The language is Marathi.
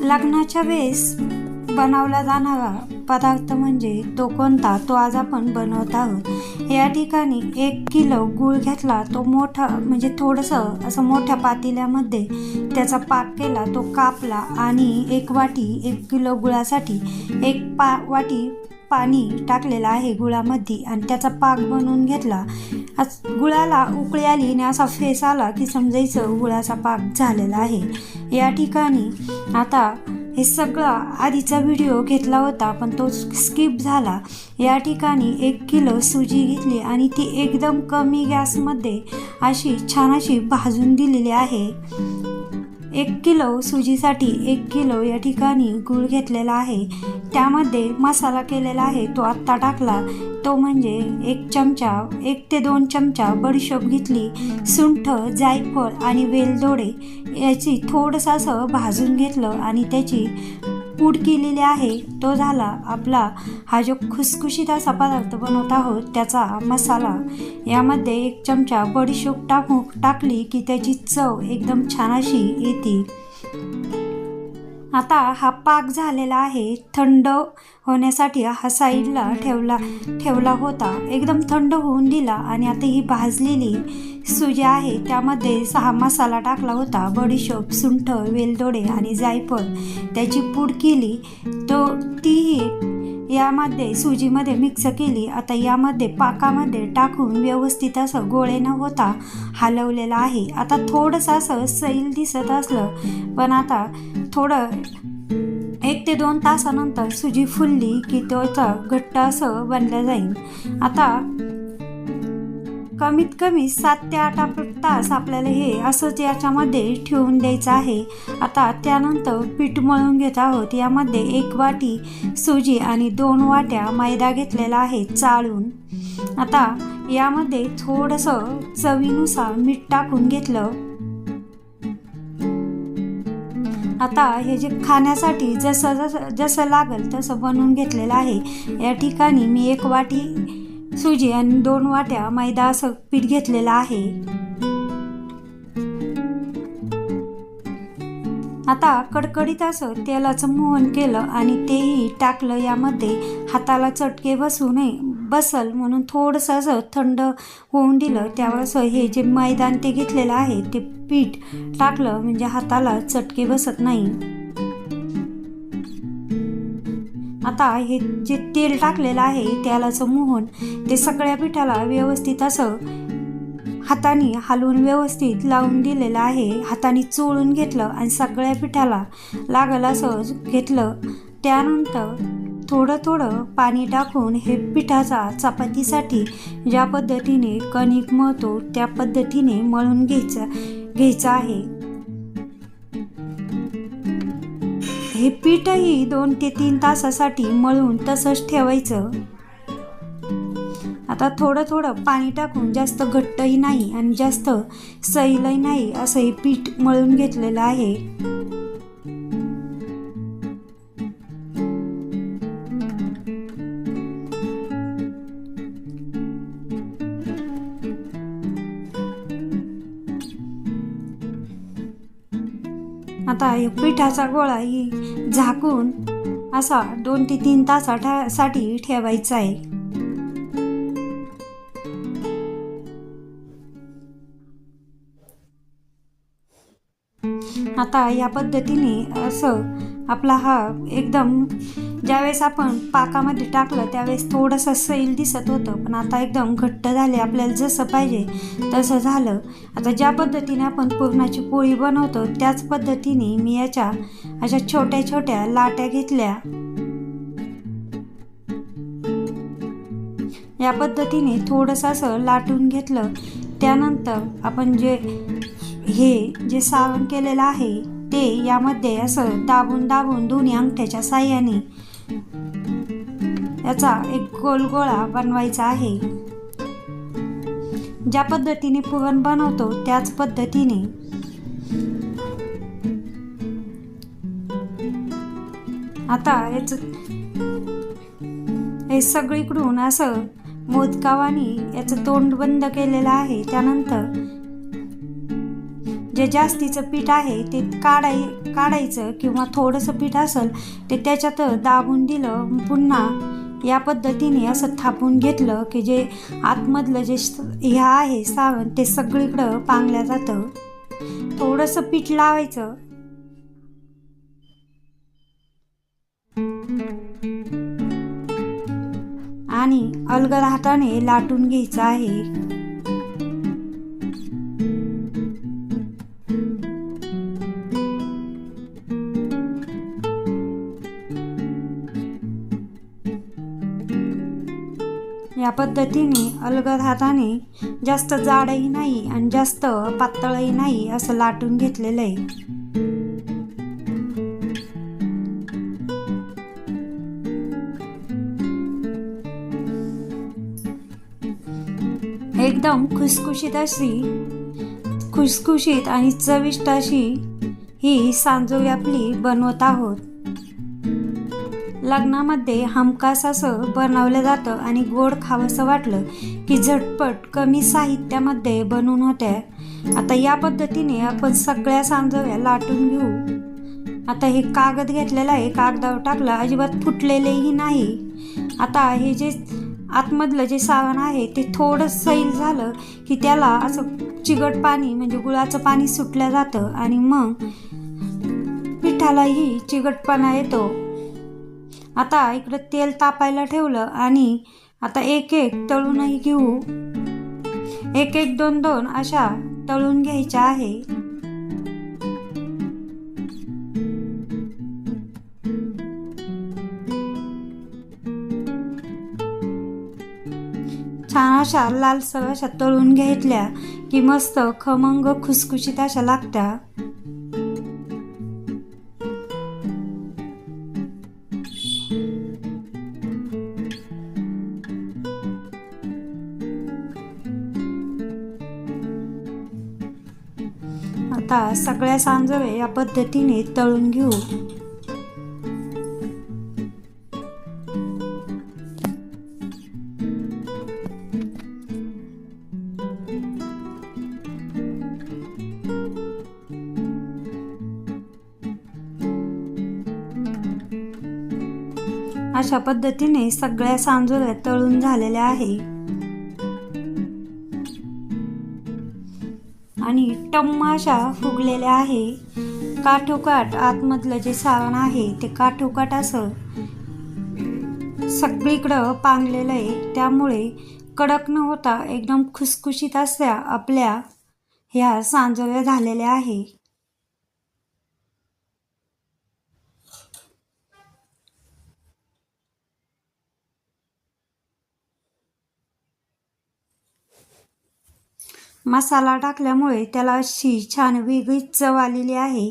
लग्नाच्या वेळेस बनवला जाणारा पदार्थ म्हणजे तो कोणता तो आज आपण बनवत आहोत. या ठिकाणी एक किलो गूळ घेतला तो मोठा म्हणजे थोडंसं असं मोठ्या पातेल्यामध्ये त्याचा पाक केला तो कापला आणि एक वाटी एक किलो गुळासाठी एक पा वाटी पाणी टाकलेलं आहे गुळामध्ये आणि त्याचा पाक बनवून घेतला. आज गुळाला उकळी आली आणि असा फेस आला की समजायचं गुळाचा पाक झालेला आहे. या ठिकाणी आता हे सगळं आधीचा व्हिडिओ घेतला होता पण तो स्किप झाला. या ठिकाणी एक किलो सुजी घेतली आणि ती एकदम कमी गॅसमध्ये अशी छान अशी भाजून दिलेली आहे. एक किलो सुजीसाठी एक किलो या ठिकाणी गूळ घेतलेला आहे. त्यामध्ये मसाला केलेला आहे. तो आत्ता टाकला. तो म्हणजे एक चमचा एक ते दोन चमचा बडीशोप घेतली सुंठ जायफळ आणि वेलदोडे याची थोडंसं असं भाजून घेतलं आणि त्याची पूड केलेली आहे. तो झाला आपला हा जो खुसखुशीत असा पदार्थ बनवत आहोत त्याचा मसाला. यामध्ये एक चमचा बडीशोप टाकू टाकली की त्याची चव एकदम छान अशी येते. आता हा पाक झालेला आहे थंड होण्यासाठी हा साईडला ठेवला ठेवला होता. एकदम थंड होऊन दिला आणि आता ही भाजलेली सुजी आहे त्यामध्ये सहा मसाला टाकला होता. बडीशोप सुंठ वेलदोडे आणि जायफळ. त्याची पूड केली. तो तीही यामध्ये सुजीमध्ये मिक्स केली. आता यामध्ये पाकामध्ये टाकून व्यवस्थित असं गोळे न होता हलवलेलं आहे. आता थोडंसं असं सैल दिसत असलं पण आता थोडं एक ते दोन तासानंतर सुजी फुलली की त्याचं घट्ट असं बनलं जाईल. आता कमीत कमी सात ते आठ तास आपल्याला हे असंच याच्यामध्ये ठेवून द्यायचं आहे. आता त्यानंतर पीठ मळून घेत आहोत. यामध्ये एक वाटी सुजी आणि दोन वाट्या मैदा घेतलेला आहे चाळून. आता यामध्ये थोडंसं चवीनुसार मीठ टाकून घेतलं. आता हे जे खाण्यासाठी जसं जसं जसं लागेल तसं बनवून घेतलेलं आहे. या ठिकाणी मी एक वाटी सुजी आणि दोन वाट्या मैदा असं पीठ घेतलेलं आहे. आता कडकडीत असं तेलाचं मोहन केलं आणि तेही टाकलं यामध्ये हाताला चटके बसू नये बसल म्हणून थोडंसं असं थंड होऊन दिलं. त्यावर असं हे जे मैदान ते घेतलेलं आहे ते पीठ टाकलं. म्हणजे हाताला चटके बसत नाही. आता हे जे तेल टाकलेलं आहे तेलाचं मोहन ते सगळ्या पिठाला व्यवस्थित असं हाताने हलवून व्यवस्थित लावून दिलेलं आहे. हाताने चोळून घेतलं आणि सगळ्या पिठाला लागल असं घेतलं. त्यानंतर थोडं थोडं पाणी टाकून हे पिठाचा चपातीसाठी ज्या पद्धतीने कणिक मळतो त्या पद्धतीने मळून घ्यायचा घ्यायचं आहे. हे पीठही दोन ते तीन तासासाठी मळून तसंच ठेवायचं. आता थोडं थोडं पाणी टाकून जास्त घट्टही नाही आणि जास्त सैलही नाही असं हे पीठ मळून घेतलेलं आहे. आता एक पिठाचा गोळा ही झाकून असा दोन ते तीन तासासाठी ठेवायचा आहे. आता या पद्धतीने असं आपला हा एकदम ज्यावेळेस आपण पाकामध्ये टाकलं त्यावेळेस थोडंसं सैल दिसत होतं. पण आता एकदम घट्ट झाले आपल्याला जसं पाहिजे तसं झालं. आता ज्या पद्धतीने आपण पुरणाची पोळी बनवतो त्याच पद्धतीने मी याच्या अशा छोट्या छोट्या लाट्या घेतल्या. या पद्धतीने थोडंसं असं लाटून घेतलं. त्यानंतर आपण जे हे जे सावण केलेलं आहे ते यामध्ये असं दाबून दाबून दोन्ही अंगठ्याच्या साह्याने याचा एक गोल गोळा बनवायचा आहे. ज्या पद्धतीने पुरण बनवतो त्याच पद्धतीने. आता याच हे सगळीकडून असं मोदकावानी याचं तोंड बंद केलेलं आहे. त्यानंतर जे जास्तीचं पीठ आहे ते काढाय काढायचं किंवा थोडंसं पीठ असेल ते त्याच्यात दाबून दिलं पुन्हा या पद्धतीने असं थापून घेतलं की जे आतमधलं जे स- ह्या आहे सारण ते सगळीकडं पांगल्या जातं. थोडंसं पीठ लावायचं. आणि अलगद हाताने लाटून घ्यायचं आहे. या पद्धतीने अलगद हाताने जास्त जाडही नाही आणि जास्त पातळही नाही असं लाटून घेतलेलं आहे. एकदम खुसखुशीत अशी खुसखुशीत आणि चविष्ट अशी ही सांजोळी आपली बनवत आहोत. लग्नामध्ये हमखास असं बनवलं जातं आणि गोड खावंसं वाटलं की झटपट कमी साहित्यामध्ये बनवून होत्या. आता या पद्धतीने आपण सगळ्या सांजव्या लाटून घेऊ. आता हे कागद घेतलेला आहे कागदावर टाकला अजिबात फुटलेलेही नाही. आता हे जे आतमधलं जे सारण आहे ते थोडं सैल झालं की त्याला असं चिकट पाणी म्हणजे गुळाचं पाणी सुटलं जातं आणि मग पिठालाही चिकटपणा येतो. आता इकडं तेल तापायला ठेवलं आणि आता एक एक तळूनही घेऊ. एक एक दोन दोन अशा तळून घ्यायच्या आहे. छान अशा लालसर अशा तळून घेतल्या की मस्त खमंग खुसखुशीत अशा लागत्या. आता सगळ्या सांजवे या पद्धतीने तळून घेऊ. अशा पद्धतीने सगळ्या सांजोऱ्या तळून झालेल्या आहे. आणि टम्माशा फुगलेल्या आहे. काठोकाठ आतमधलं जे सारण आहे ते काठोकाठ असं सगळीकडं पांगलेलं आहे. त्यामुळे कडक न होता एकदम खुसखुशीत असल्या आपल्या ह्या सांजोऱ्या झालेल्या आहे. मसाला टाकल्यामुळे त्याला अशी छान वेगळीच चव आलेली आहे.